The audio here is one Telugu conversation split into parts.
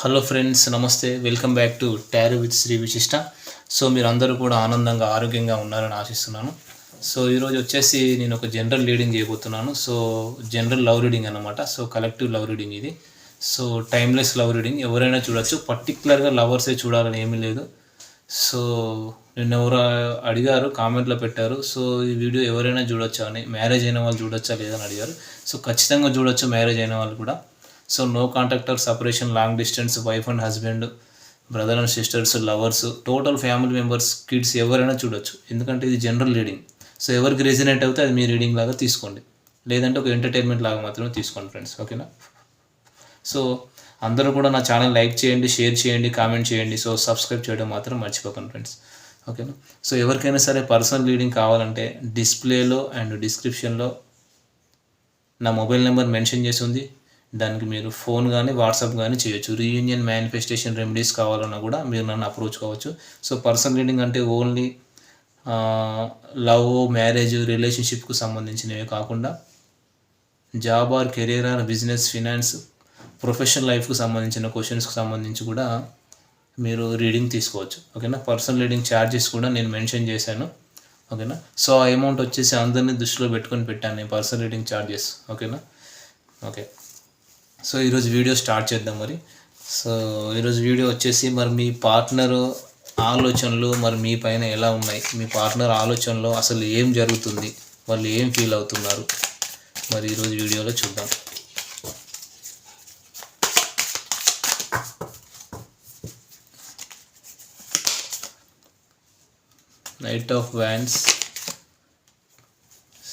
హలో ఫ్రెండ్స్ నమస్తే. Welcome back to tarot with Sri Vishishta so మీరు అందరూ కూడా ఆనందంగా ఆరోగ్యంగా ఉన్నారని ఆశిస్తున్నాను. సో ఈరోజు వచ్చేసి నేను ఒక జనరల్ రీడింగ్ చేయబోతున్నాను. సో జనరల్ లవ్ రీడింగ్ అనమాట సో కలెక్టివ్ లవ్ రీడింగ్ ఇది. సో టైమ్లెస్ లవ్ రీడింగ్ ఎవరైనా చూడొచ్చు. పర్టికులర్గా లవర్సే చూడాలని ఏమీ లేదు. సో నిన్న ఎవరు అడిగారు కామెంట్లో పెట్టారు. సో ఈ వీడియో ఎవరైనా చూడొచ్చా అని మ్యారేజ్ అయిన వాళ్ళు చూడొచ్చా లేదని అడిగారు. సో ఖచ్చితంగా చూడొచ్చు మ్యారేజ్ అయిన వాళ్ళు కూడా. So no contact or separation long distance wife and husband brother and sisters lovers total family members kids ఎవరైనా చూడొచ్చు. ఎందుకంటే ఇది జనరల్ రీడింగ్ సో ఎవరికి రెసినెంట్ అవుతే అది మీ రీడింగ్ లాగా తీసుకోండి. లేదంటే ఒక ఎంటర్టైన్మెంట్ లాగా మాత్రమే తీసుకోండి ఫ్రెండ్స్ ఓకేనా సో అందరూ కూడా నా ఛానల్ లైక్ చేయండి షేర్ చేయండి కామెంట్ చేయండి. సో సబ్స్క్రైబ్ చేయడం మాత్రం మర్చిపోకండి ఫ్రెండ్స్ ఓకేనా సో ఎవరికైనా సరే పర్సనల్ రీడింగ్ కావాలంటే డిస్ప్లేలో అండ్ డిస్క్రిప్షన్లో నా మొబైల్ నెంబర్ మెన్షన్ చేసి ఉంది. దానికి మీరు ఫోన్ కానీ వాట్సాప్ కానీ చేయొచ్చు. రీయూనియన్ మేనిఫెస్టేషన్ రెమెడీస్ కావాలన్నా కూడా మీరు నన్ను అప్రోచ్ కావచ్చు. సో పర్సనల్ రీడింగ్ అంటే ఓన్లీ లవ్ మ్యారేజ్ రిలేషన్షిప్కు సంబంధించినవి కాకుండా job or career or business finance professional లైఫ్కు సంబంధించిన క్వశ్చన్స్కి సంబంధించి కూడా మీరు రీడింగ్ తీసుకోవచ్చు. ఓకేనా పర్సనల్ రీడింగ్ ఛార్జెస్ కూడా నేను మెన్షన్ చేశాను. ఓకేనా సో ఆ అమౌంట్ వచ్చేసి అందరినీ దృష్టిలో పెట్టుకొని పెట్టాను నేను పర్సనల్ రీడింగ్ ఛార్జెస్ ఓకేనా ఓకే సో ఈరోజు వీడియో స్టార్ట్ చేద్దాం మరి. సో ఈరోజు వీడియో వచ్చేసి మరి మీ పార్ట్నర్ ఆలోచనలు మరి మీ పైన ఎలా ఉన్నాయి? మీ పార్ట్నర్ ఆలోచనలో అసలు ఏం జరుగుతుంది? వాళ్ళు ఏం ఫీల్ అవుతున్నారు? మరి ఈరోజు వీడియోలో చూద్దాం. Knight of wands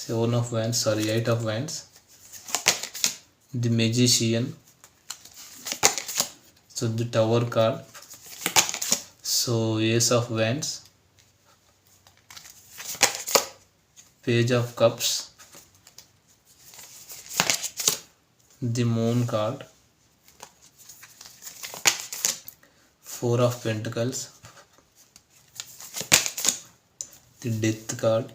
seven of wands sorry eight of wands the magician. So the tower card. So ace of wands. Page of cups. The moon card. Four of pentacles. The death card.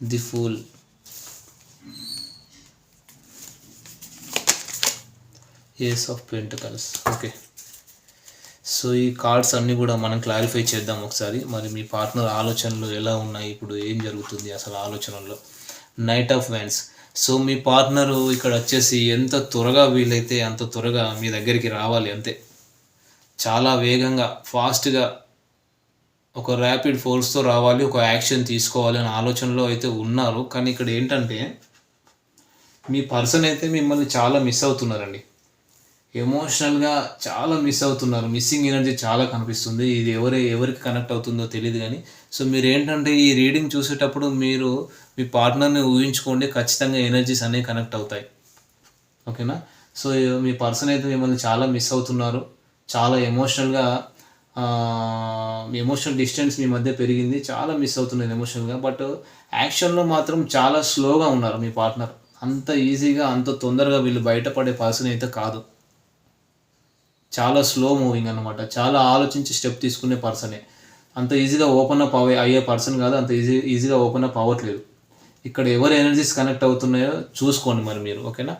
The fool ace of pentacles okay so ఈ కార్డ్స్ అన్నీ కూడా మనం క్లారిఫై చేద్దాం ఒకసారి. మరి మీ పార్ట్నర్ ఆలోచనలు ఎలా ఉన్నాయి? ఇప్పుడు ఏం జరుగుతుంది అసలు ఆలోచనల్లో? నైట్ ఆఫ్ వ్యాన్స్ సో మీ పార్ట్నరు ఇక్కడ వచ్చేసి ఎంత త్వరగా వీలైతే అంత త్వరగా మీ దగ్గరికి రావాలి అంతే. చాలా వేగంగా ఫాస్ట్గా ఒక ర్యాపిడ్ ఫోర్స్తో రావాలి ఒక యాక్షన్ తీసుకోవాలి అనే ఆలోచనలో అయితే ఉన్నారు. కానీ ఇక్కడ ఏంటంటే మీ పర్సన్ అయితే మిమ్మల్ని చాలా మిస్ అవుతున్నారండి. ఎమోషనల్గా చాలా మిస్ అవుతున్నారు. మిస్సింగ్ ఎనర్జీ చాలా కనిపిస్తుంది. ఇది ఎవరి ఎవరికి కనెక్ట్ అవుతుందో తెలియదు కానీ సో మీరు ఏంటంటే ఈ రీడింగ్ చూసేటప్పుడు మీరు మీ పార్ట్నర్ని ఊహించుకోండి. ఖచ్చితంగా ఎనర్జీస్ అనేవి కనెక్ట్ అవుతాయి. ఓకేనా సో మీ పర్సన్ అయితే మిమ్మల్ని చాలా మిస్ అవుతున్నారు. చాలా ఎమోషనల్గా మీ ఎమోషనల్ డిస్టెన్స్ మీ మధ్య పెరిగింది. చాలా మిస్ అవుతున్నారు ఎమోషనల్గా బట్ యాక్షన్లో మాత్రం చాలా స్లోగా ఉన్నారు మీ పార్ట్నర్ అంత ఈజీగా అంత తొందరగా వీళ్ళు బయటపడే పర్సన్ అయితే కాదు. చాలా స్లో మూవింగ్ అనమాట చాలా ఆలోచించి స్టెప్ తీసుకునే పర్సనే అంత ఈజీగా ఓపెన్ అప్ అవే అయ్యే పర్సన్ కాదు అంత ఈజీ ఈజీగా ఓపెన్ అప్ అవ్వట్లేదు. ఇక్కడ ఎవరు ఎనర్జీస్ కనెక్ట్ అవుతున్నాయో చూసుకోండి మరి మీరు ఓకేనా?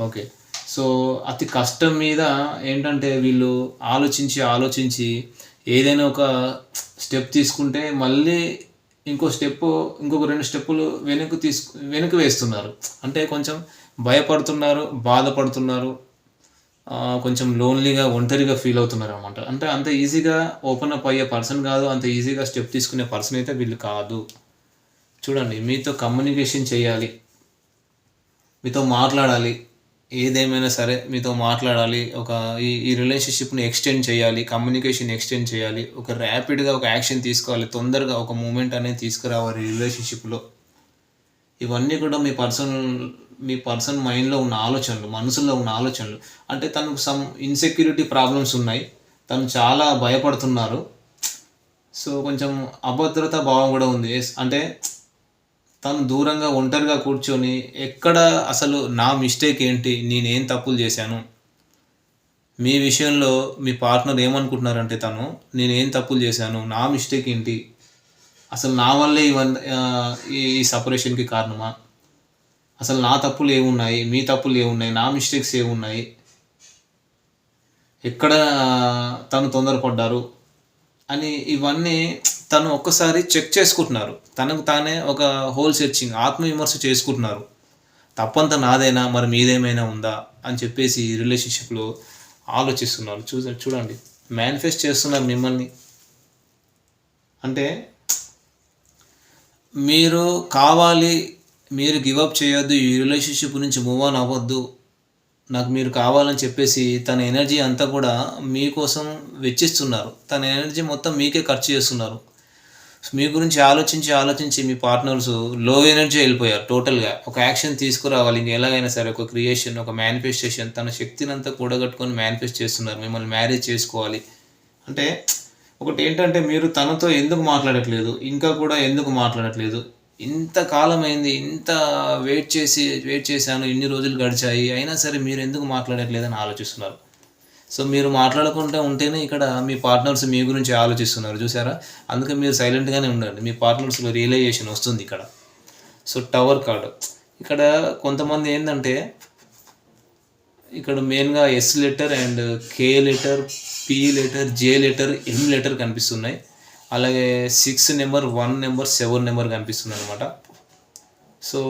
ఓకే. సో అతి కష్టం మీద ఏంటంటే వీళ్ళు ఆలోచించి ఆలోచించి ఏదైనా ఒక స్టెప్ తీసుకుంటే మళ్ళీ ఇంకో స్టెప్ ఇంకొక రెండు స్టెప్పులు వెనక్కి తీసుకు వెనక్కి వేస్తున్నారు. అంటే కొంచెం భయపడుతున్నారు బాధపడుతున్నారు. కొంచెం లోన్లీగా ఒంటరిగా ఫీల్ అవుతున్నారు అనమాట అంటే అంత ఈజీగా ఓపెన్ అప్ అయ్యే పర్సన్ కాదు అంత ఈజీగా స్టెప్ తీసుకునే పర్సన్ అయితే వీళ్ళు కాదు. చూడండి మీతో కమ్యూనికేషన్ చేయాలి. మీతో మాట్లాడాలి. ఏదేమైనా సరే మీతో మాట్లాడాలి. ఒక ఈ ఈ రిలేషన్షిప్ని ఎక్స్టెండ్ చేయాలి కమ్యూనికేషన్ ఎక్స్టెండ్ చేయాలి. ఒక ర్యాపిడ్గా ఒక యాక్షన్ తీసుకోవాలి. తొందరగా ఒక మూమెంట్ అనేది తీసుకురావాలి రిలేషన్షిప్లో. ఇవన్నీ కూడా మీ పర్సన్ మీ పర్సన్ మైండ్లో ఉన్న ఆలోచనలు మనసులో ఉన్న ఆలోచనలు అంటే తనకు సమ్ ఇన్సెక్యూరిటీ ప్రాబ్లమ్స్ ఉన్నాయి. తను చాలా భయపడుతున్నారు. సో కొంచెం అభద్రత భావం కూడా ఉంది. అంటే తను దూరంగా ఒంటరిగా కూర్చొని ఎక్కడ అసలు నా మిస్టేక్ ఏంటి? నేనేం తప్పులు చేశాను? మీ విషయంలో మీ పార్ట్నర్ ఏమనుకుంటున్నారంటే తను నేనేం తప్పులు చేశాను? నా మిస్టేక్ ఏంటి? అసలు నా వల్లే ఇవన్నీ ఈ సపరేషన్కి కారణమా? అసలు నా తప్పులు ఏమున్నాయి? మీ తప్పులు ఏమున్నాయి? నా మిస్టేక్స్ ఏమున్నాయి? ఎక్కడ తను తొందరపడ్డారు? అని ఇవన్నీ తను ఒక్కసారి చెక్ చేసుకుంటున్నారు. తనకు తానే ఒక హోల్ సెర్చింగ్ ఆత్మవిమర్శ చేసుకుంటున్నారు. తప్పంత నాదేనా? మరి మీదేమైనా ఉందా? అని చెప్పేసి రిలేషన్షిప్లో ఆలోచిస్తున్నారు. చూ చూడండి. మేనిఫెస్ట్ చేస్తున్నారు మిమ్మల్ని. అంటే మీరు కావాలి మీరు గివప్ చేయొద్దు ఈ రిలేషన్షిప్ నుంచి మూవ్ ఆన్ అవ్వద్దు. నాకు మీరు కావాలని చెప్పేసి తన ఎనర్జీ అంతా కూడా మీకోసం వెచ్చిస్తున్నారు. తన ఎనర్జీ మొత్తం మీకే ఖర్చు చేస్తున్నారు. మీ గురించి ఆలోచించి ఆలోచించి మీ పార్ట్నర్స్లో ఎనర్జీ వెళ్ళిపోయారు టోటల్గా ఒక యాక్షన్ తీసుకురావాలి ఇంక ఎలాగైనా సరే ఒక క్రియేషన్ ఒక మేనిఫెస్టేషన్ తన శక్తిని అంతా కూడగట్టుకొని మేనిఫెస్ట్ చేస్తున్నారు. మిమ్మల్ని మ్యారేజ్ చేసుకోవాలి. అంటే ఒకటి ఏంటంటే మీరు తనతో ఎందుకు మాట్లాడట్లేదు? ఇంకా కూడా ఎందుకు మాట్లాడట్లేదు? ఇంత కాలం అయింది ఇంత వెయిట్ చేసి వెయిట్ చేశాను ఇన్ని రోజులు గడిచాయి అయినా సరే మీరు ఎందుకు మాట్లాడట్లేదని ఆలోచిస్తున్నారు? సో మీరు మాట్లాడకుండా ఉంటేనే ఇక్కడ మీ పార్ట్నర్స్ మీ గురించి ఆలోచిస్తున్నారు చూసారా అందుకే మీరు సైలెంట్గానే ఉండండి మీ పార్ట్నర్స్లో రియలైజేషన్ వస్తుంది ఇక్కడ. సో టవర్ కార్డు ఇక్కడ కొంతమంది ఏంటంటే ఇక్కడ మెయిన్గా S letter and K letter P letter J letter M letter కనిపిస్తున్నాయి. అలాగే six number one number seven number కనిపిస్తుంది అనమాట సో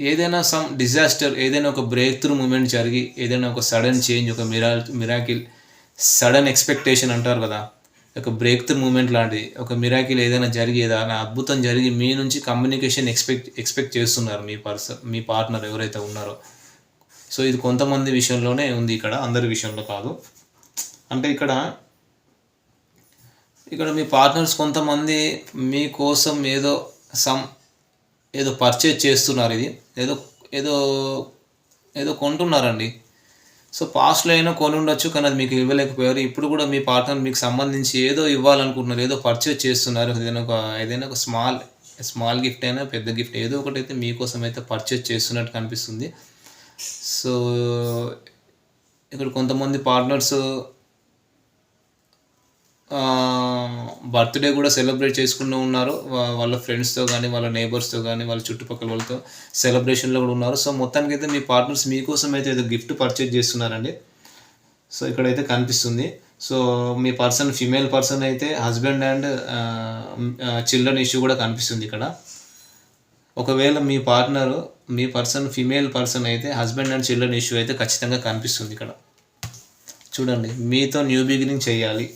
ఏదైనా సమ్ డిజాస్టర్ ఏదైనా ఒక బ్రేక్ త్రూ మూమెంట్ జరిగి ఏదైనా ఒక సడన్ చేంజ్ ఒక మిరా మిరాకిల్ సడన్ ఎక్స్పెక్టేషన్ అంటారు కదా ఒక బ్రేక్ త్రూ మూమెంట్ లాంటిది ఒక మిరాకిల్ ఏదైనా జరిగి ఏదైనా అద్భుతం జరిగి మీ నుంచి కమ్యూనికేషన్ ఎక్స్పెక్ట్ ఎక్స్పెక్ట్ చేస్తున్నారు మీ పర్సన్ మీ పార్ట్నర్ ఎవరైతే ఉన్నారో. సో ఇది కొంతమంది విషయంలోనే ఉంది ఇక్కడ అందరి విషయంలో కాదు. అంటే ఇక్కడ ఇక్కడ మీ పార్ట్నర్స్ కొంతమంది మీకోసం ఏదో సమ్ ఏదో పర్చేజ్ చేస్తున్నారు ఇది. ఏదో ఏదో ఏదో కొంటున్నారండి. సో పాస్ట్లో అయినా కొని ఉండొచ్చు కానీ అది మీకు ఇవ్వలేకపోయారు. ఇప్పుడు కూడా మీ పార్ట్నర్ మీకు సంబంధించి ఏదో ఇవ్వాలనుకుంటున్నారు ఏదో పర్చేజ్ చేస్తున్నారు. ఏదైనా ఒక ఏదైనా ఒక స్మాల్ స్మాల్ గిఫ్ట్ అయినా పెద్ద గిఫ్ట్ ఏదో ఒకటి అయితే మీకోసం అయితే పర్చేజ్ చేస్తున్నట్టు కనిపిస్తుంది. సో ఇక్కడ కొంతమంది పార్ట్నర్స్ బర్త్డే కూడా సెలబ్రేట్ చేసుకుంటూ ఉన్నారు. వాళ్ళ ఫ్రెండ్స్తో కానీ వాళ్ళ నేబర్స్తో కానీ వాళ్ళ చుట్టుపక్కల వాళ్ళతో సెలబ్రేషన్లో కూడా ఉన్నారు. సో మొత్తానికి అయితే మీ పార్ట్నర్స్ మీకోసం అయితే ఏదో గిఫ్ట్ పర్చేజ్ చేస్తున్నారండి. సో ఇక్కడైతే కనిపిస్తుంది. సో మీ పర్సన్ ఫిమేల్ పర్సన్ అయితే హస్బెండ్ అండ్ చిల్డ్రన్ ఇష్యూ కూడా కనిపిస్తుంది ఇక్కడ. ఒకవేళ మీ పార్ట్నర్ మీ పర్సన్ ఫిమేల్ పర్సన్ అయితే హస్బెండ్ అండ్ చిల్డ్రన్ ఇష్యూ అయితే ఖచ్చితంగా కనిపిస్తుంది ఇక్కడ. చూడండి మీతో న్యూ బిగినింగ్ చేయాలి.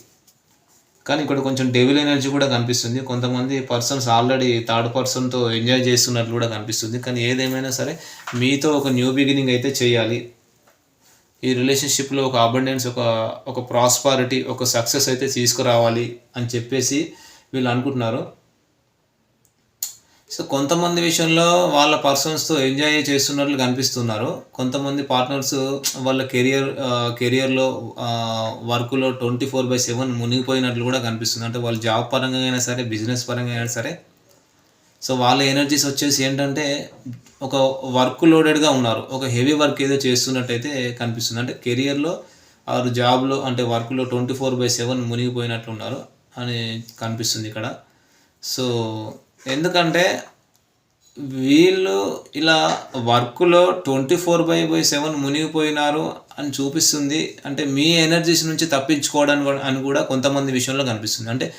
కానీ ఇక్కడ కొంచెం డెవిల్ ఎనర్జీ కూడా కనిపిస్తుంది. కొంతమంది పర్సన్స్ ఆల్రెడీ థర్డ్ పర్సన్తో ఎంజాయ్ చేస్తున్నట్లు కూడా కనిపిస్తుంది. కానీ ఏదేమైనా సరే మీతో ఒక న్యూ బిగినింగ్ అయితే చేయాలి. ఈ రిలేషన్షిప్లో ఒక అబండెన్స్ ఒక ఒక ప్రాస్పారిటీ ఒక సక్సెస్ అయితే తీసుకురావాలి అని చెప్పేసి వీళ్ళు అనుకుంటున్నారు. సో కొంతమంది విషయంలో వాళ్ళ పర్సన్స్తో ఎంజాయ్ చేస్తున్నట్లు కనిపిస్తున్నారు. కొంతమంది పార్ట్నర్స్ వాళ్ళ కెరియర్ కెరియర్లో వర్క్లో ట్వంటీ ఫోర్ బై సెవెన్ మునిగిపోయినట్లు కూడా కనిపిస్తుంది. అంటే వాళ్ళు జాబ్ పరంగా అయినా సరే బిజినెస్ పరంగా అయినా సరే సో వాళ్ళ ఎనర్జీస్ వచ్చేసి ఏంటంటే ఒక వర్క్ లోడెడ్గా ఉన్నారు. ఒక హెవీ వర్క్ ఏదో చేస్తున్నట్టయితే కనిపిస్తుంది. అంటే కెరియర్లో వారు జాబ్లో అంటే వర్క్లో ట్వంటీ ఫోర్ బై సెవెన్ మునిగిపోయినట్లు ఉన్నారు అని కనిపిస్తుంది ఇక్కడ. సో ఎందుకంటే వీళ్ళు ఇలా వర్క్లో twenty four by by seven మునిగిపోయినారు అని చూపిస్తుంది. అంటే మీ ఎనర్జీస్ నుంచి తప్పించుకోవడానికి అని కూడా కొంతమంది విషయంలో కనిపిస్తుంది. అంటే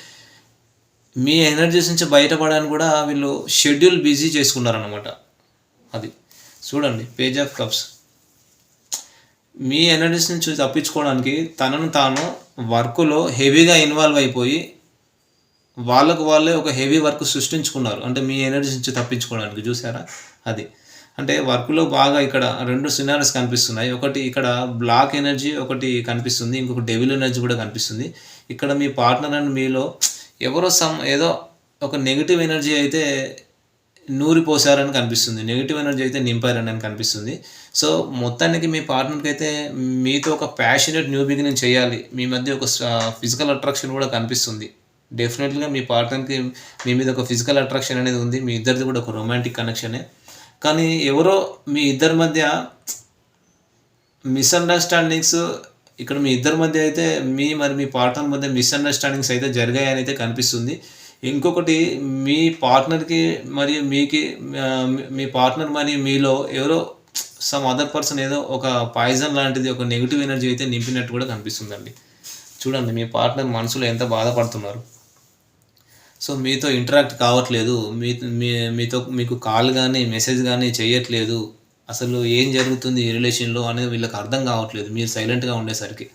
మీ ఎనర్జీస్ నుంచి బయటపడడానికి కూడా వీళ్ళు షెడ్యూల్ బిజీ చేసుకున్నారనమాట అది చూడండి పేజ్ ఆఫ్ కప్స్. మీ ఎనర్జీస్ నుంచి తప్పించుకోవడానికి తనను తాను వర్క్లో హెవీగా ఇన్వాల్వ్ అయిపోయి వాళ్ళకు వాళ్ళే ఒక హెవీ వర్క్ సృష్టించుకున్నారు. అంటే మీ ఎనర్జీ నుంచి తప్పించుకోవడానికి చూసారా? అది. అంటే వర్క్లో బాగా ఇక్కడ రెండు సినారీస్ కనిపిస్తున్నాయి. ఒకటి ఇక్కడ బ్లాక్ ఎనర్జీ ఒకటి కనిపిస్తుంది. ఇంకొక డెవిల్ ఎనర్జీ కూడా కనిపిస్తుంది. ఇక్కడ మీ పార్ట్నర్ అండ్ మీలో ఎవరో సమ్ ఏదో ఒక నెగిటివ్ ఎనర్జీ అయితే నూరిపోసారని కనిపిస్తుంది. నెగిటివ్ ఎనర్జీ అయితే నింపారని అని కనిపిస్తుంది. సో మొత్తానికి మీ పార్ట్నర్కి అయితే మీతో ఒక ప్యాషనెట్ న్యూ బిగినింగ్ చేయాలి. మీ మధ్య ఒక ఫిజికల్ అట్రాక్షన్ కూడా కనిపిస్తుంది. డెఫినెట్గా మీ పార్ట్నర్కి మీ మీద ఒక ఫిజికల్ అట్రాక్షన్ అనేది ఉంది. మీ ఇద్దరిది కూడా ఒక రొమాంటిక్ కనెక్షనే కానీ ఎవరో మీ ఇద్దరి మధ్య మిస్అండర్స్టాండింగ్స్ ఇక్కడ మీ ఇద్దరి మధ్య అయితే మీ మరి మీ పార్ట్నర్ మధ్య మిస్అండర్స్టాండింగ్స్ అయితే జరిగాయని అయితే కనిపిస్తుంది. ఇంకొకటి మీ పార్ట్నర్కి మరియు మీకి మీ- మీ పార్ట్నర్ మరియు మీలో ఎవరో సమ్ అదర్ పర్సన్ ఏదో ఒక పాయిజన్ లాంటిది ఒక నెగిటివ్ ఎనర్జీ అయితే నింపినట్టు కూడా కనిపిస్తుందండి. చూడండి మీ పార్ట్నర్ మనసులో ఎంత బాధపడుతున్నారు. సో మీతో ఇంటరాక్ట్ కావట్లేదు. మీ మీతో మీకు కాల్ కానీ మెసేజ్ కానీ చేయట్లేదు అసలు ఏం జరుగుతుంది ఈ రిలేషన్లో అనేది వీళ్ళకి అర్థం కావట్లేదు. మీరు సైలెంట్గా ఉండేసరికి.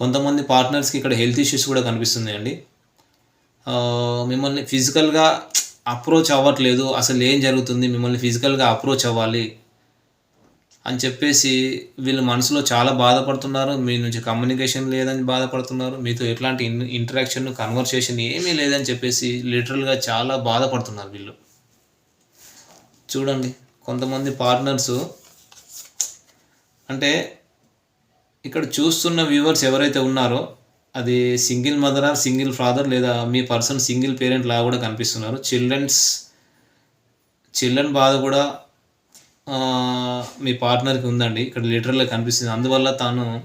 కొంతమంది పార్ట్నర్స్కి ఇక్కడ హెల్త్ ఇష్యూస్ కూడా కనిపిస్తున్నాయండి. మిమ్మల్ని ఫిజికల్గా అప్రోచ్ అవ్వట్లేదు. అసలు ఏం జరుగుతుంది? మిమ్మల్ని ఫిజికల్గా అప్రోచ్ అవ్వాలి. అని చెప్పేసి వీళ్ళు మనసులో చాలా బాధపడుతున్నారు. మీ నుంచి కమ్యూనికేషన్ లేదని బాధపడుతున్నారు. మీతో ఎట్లాంటి ఇన్ ఇంటరాక్షన్ కన్వర్సేషన్ ఏమీ లేదని చెప్పేసి లిటరల్గా చాలా బాధపడుతున్నారు వీళ్ళు. చూడండి కొంతమంది పార్ట్నర్స్ అంటే ఇక్కడ చూస్తున్న వ్యూవర్స్ ఎవరైతే ఉన్నారో అది single mother or single father లేదా మీ పర్సన్ సింగిల్ పేరెంట్ లాగా కూడా కనిపిస్తున్నారు. చిల్డ్రన్స్ చిల్డ్రన్ బాధ కూడా మీ పార్ట్నర్కి ఉందండి. ఇక్కడ లీటర్లో కనిపిస్తుంది. అందువల్ల తాను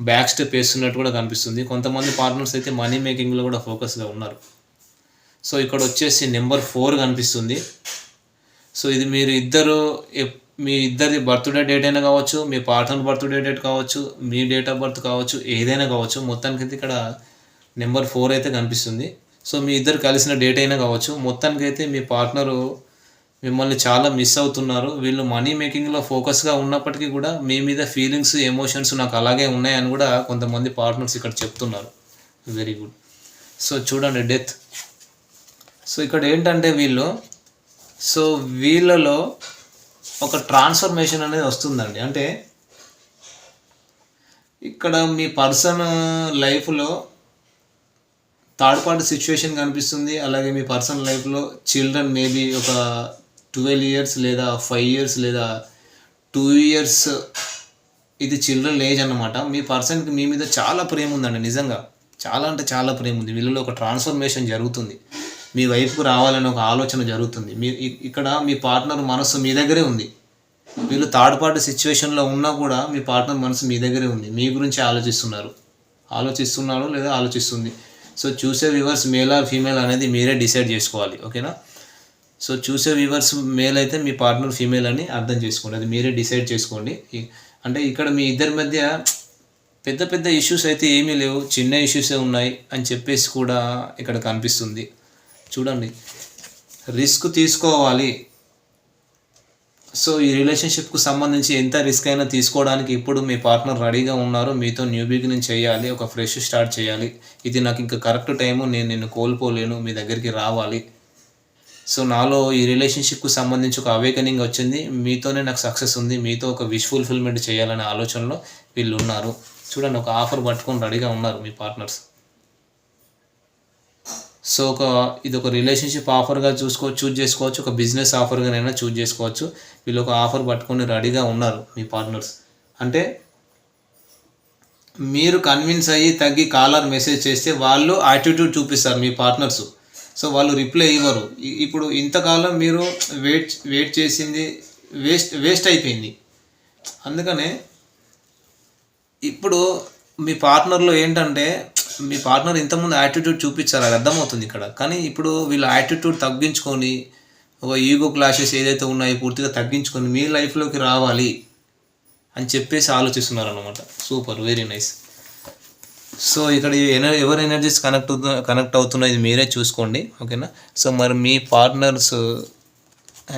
బ్యాక్ స్టెప్ వేస్తున్నట్టు కూడా కనిపిస్తుంది. కొంతమంది పార్ట్నర్స్ అయితే మనీ మేకింగ్లో కూడా ఫోకస్గా ఉన్నారు. సో ఇక్కడ వచ్చేసి నెంబర్ ఫోర్ కనిపిస్తుంది. సో ఇది మీరు ఇద్దరు ఎప్- మీ ఇద్దరి బర్త్డే డేట్ అయినా కావచ్చు మీ పార్ట్నర్ బర్త్డే డేట్ కావచ్చు మీ డేట్ ఆఫ్ బర్త్ కావచ్చు ఏదైనా కావచ్చు మొత్తానికి అయితే ఇక్కడ నెంబర్ ఫోర్ అయితే కనిపిస్తుంది. సో మీ ఇద్దరు కలిసిన డేట్ అయినా కావచ్చు మొత్తానికి అయితే మీ పార్ట్నరు మిమ్మల్ని చాలా మిస్ అవుతున్నారు. వీళ్ళు మనీ మేకింగ్లో ఫోకస్గా ఉన్నప్పటికీ కూడా మీ మీద ఫీలింగ్స్ ఎమోషన్స్ నాకు అలాగే ఉన్నాయని కూడా కొంతమంది పార్ట్నర్స్ ఇక్కడ చెప్తున్నారు. వెరీ గుడ్ సో చూడండి డెత్ సో ఇక్కడ ఏంటంటే వీళ్ళు సో వీళ్ళలో ఒక ట్రాన్స్ఫర్మేషన్ అనేది వస్తుందండి. అంటే ఇక్కడ మీ పర్సన్ లైఫ్లో థర్డ్ పార్టీ సిచ్యువేషన్ కనిపిస్తుంది. అలాగే మీ పర్సనల్ లైఫ్లో చిల్డ్రన్ మేబీ ఒక ట్వెల్వ్ ఇయర్స్ లేదా ఫైవ్ ఇయర్స్ లేదా టూ ఇయర్స్ ఇది చిల్డ్రన్ ఏజ్ అన్నమాట. మీ పర్సన్కి మీ మీద చాలా ప్రేమ ఉందండి నిజంగా. చాలా అంటే చాలా ప్రేమ ఉంది. వీళ్ళలో ఒక ట్రాన్స్ఫర్మేషన్ జరుగుతుంది. మీ వైపుకు రావాలని ఒక ఆలోచన జరుగుతుంది. మీ ఇక్కడ మీ పార్ట్నర్ మనసు మీ దగ్గరే ఉంది. వీళ్ళు థర్డ్ పార్టీ సిచ్యువేషన్లో ఉన్నా కూడా మీ పార్ట్నర్ మనసు మీ దగ్గరే ఉంది. మీ గురించి ఆలోచిస్తున్నారు. ఆలోచిస్తున్నారు లేదా ఆలోచిస్తుంది. సో చూసే వ్యూవర్స్ మేల్ ఆర్ ఫీమేల్ అనేది మీరే డిసైడ్ చేసుకోవాలి. ఓకేనా? సో చూసే వ్యూవర్స్ మేల్ అయితే మీ పార్ట్నర్ ఫీమేల్ అని అర్థం చేసుకోండి. అది మీరే డిసైడ్ చేసుకోండి. అంటే ఇక్కడ మీ ఇద్దరి మధ్య పెద్ద పెద్ద ఇష్యూస్ అయితే ఏమీ లేవు. చిన్న ఇష్యూసే ఉన్నాయి అని చెప్పేసి కూడా ఇక్కడ కనిపిస్తుంది. చూడండి. రిస్క్ తీసుకోవాలి. సో ఈ రిలేషన్షిప్కు సంబంధించి ఎంత రిస్క్ అయినా తీసుకోవడానికి ఇప్పుడు మీ పార్ట్నర్ రెడీగా ఉన్నారు మీతో న్యూ బిగినింగ్ చేయాలి. ఒక ఫ్రెష్ స్టార్ట్ చేయాలి. ఇది నాకు ఇంకా కరెక్ట్ టైము నేను నిన్ను కోల్పోలేను మీ దగ్గరికి రావాలి. సో నాలో ఈ రిలేషన్షిప్కు సంబంధించి ఒక అవేకనింగ్ వచ్చింది. మీతోనే నాకు సక్సెస్ ఉంది. మీతో ఒక విష్ ఫుల్ఫిల్మెంట్ చేయాలనే ఆలోచనలో వీళ్ళు ఉన్నారు చూడండి ఒక ఆఫర్ పట్టుకొని రెడీగా ఉన్నారు మీ పార్ట్నర్స్ సో ఒక ఇది ఒక రిలేషన్షిప్ ఆఫర్గా చూసుకోవచ్చు చూజ్ చేసుకోవచ్చు. ఒక బిజినెస్ ఆఫర్గానైనా చూజ్ చేసుకోవచ్చు. వీళ్ళు ఒక ఆఫర్ పట్టుకొని రెడీగా ఉన్నారు మీ పార్ట్నర్స్ అంటే మీరు కన్విన్స్ అయ్యి తగ్గి కాలర్ మెసేజ్ చేస్తే వాళ్ళు యాటిట్యూడ్ చూపిస్తారు మీ పార్ట్నర్స్ సో వాళ్ళు రిప్లై ఇవ్వరు. ఇప్పుడు ఇంతకాలం మీరు వెయిట్ వెయిట్ చేసింది వేస్ట్ వేస్ట్ అయిపోయింది. అందుకనే ఇప్పుడు మీ పార్ట్నర్లో ఏంటంటే మీ పార్ట్నర్ ఇంతకుముందు యాటిట్యూడ్ చూపించారు అది అర్థమవుతుంది ఇక్కడ. కానీ ఇప్పుడు వీళ్ళు యాటిట్యూడ్ తగ్గించుకొని ఒక ఈగో క్లాషెస్ ఏదైతే ఉన్నాయో పూర్తిగా తగ్గించుకొని మీ లైఫ్లోకి రావాలి అని చెప్పేసి ఆలోచిస్తున్నారు అనమాట సూపర్ వెరీ నైస్. సో ఇక్కడ ఎవరి ఎవరు ఎనర్జీస్ కనెక్ట్ కనెక్ట్ అవుతున్నాయి ఇది మీరే చూసుకోండి ఓకేనా? సో మరి మీ పార్ట్నర్స్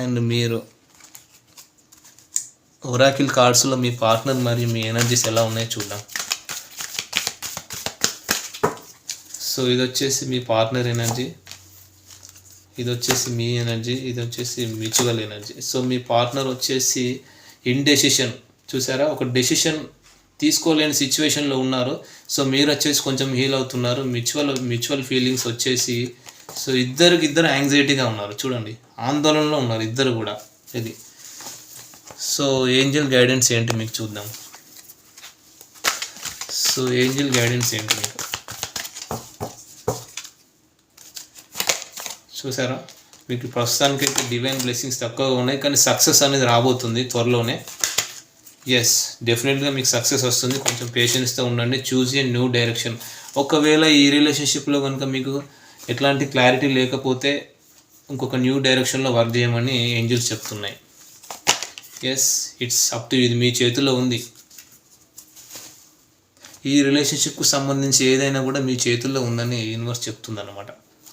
అండ్ మీరు ఒరాకిల్ కార్డ్స్లో మీ పార్ట్నర్ మరియు మీ ఎనర్జీస్ ఎలా ఉన్నాయో చూద్దాం. సో ఇది వచ్చేసి మీ పార్ట్నర్ ఎనర్జీ ఇది వచ్చేసి మీ ఎనర్జీ ఇది వచ్చేసి మ్యూచువల్ ఎనర్జీ సో మీ పార్ట్నర్ వచ్చేసి ఇన్ డెసిషన్ చూసారా? ఒక డెసిషన్ తీసుకోలేని సిచ్యువేషన్లో ఉన్నారు. సో మీరు వచ్చేసి కొంచెం హీల్ అవుతున్నారు. మ్యూచువల్ మ్యూచువల్ ఫీలింగ్స్ వచ్చేసి సో ఇద్దరికి ఇద్దరు యాంగ్జైటీగా ఉన్నారు. చూడండి. ఆందోళనలో ఉన్నారు ఇద్దరు కూడా. ఇది. సో ఏంజల్ గైడెన్స్ ఏంటి మీకు చూద్దాం. సో ఏంజల్ గైడెన్స్ ఏంటి మీకు? చూసారా? మీకు ప్రస్తుతానికైతే డివైన్ బ్లెస్సింగ్స్ తక్కువగా ఉన్నాయి. కానీ సక్సెస్ అనేది రాబోతుంది త్వరలోనే. ఎస్ డెఫినెట్గా మీకు సక్సెస్ వస్తుంది. కొంచెం పేషెన్స్తో ఉండండి. చూజ్ ఏ న్యూ డైరెక్షన్ ఒకవేళ ఈ రిలేషన్షిప్లో కనుక మీకు ఎట్లాంటి క్లారిటీ లేకపోతే ఇంకొక న్యూ డైరెక్షన్లో వర్క్ చేయమని ఏంజిల్స్ చెప్తున్నాయి. ఎస్ ఇట్స్ అప్ టు ఇది మీ చేతిలో ఉంది. ఈ రిలేషన్షిప్కు సంబంధించి ఏదైనా కూడా మీ చేతుల్లో ఉందని యూనివర్స్ చెప్తుంది అనమాట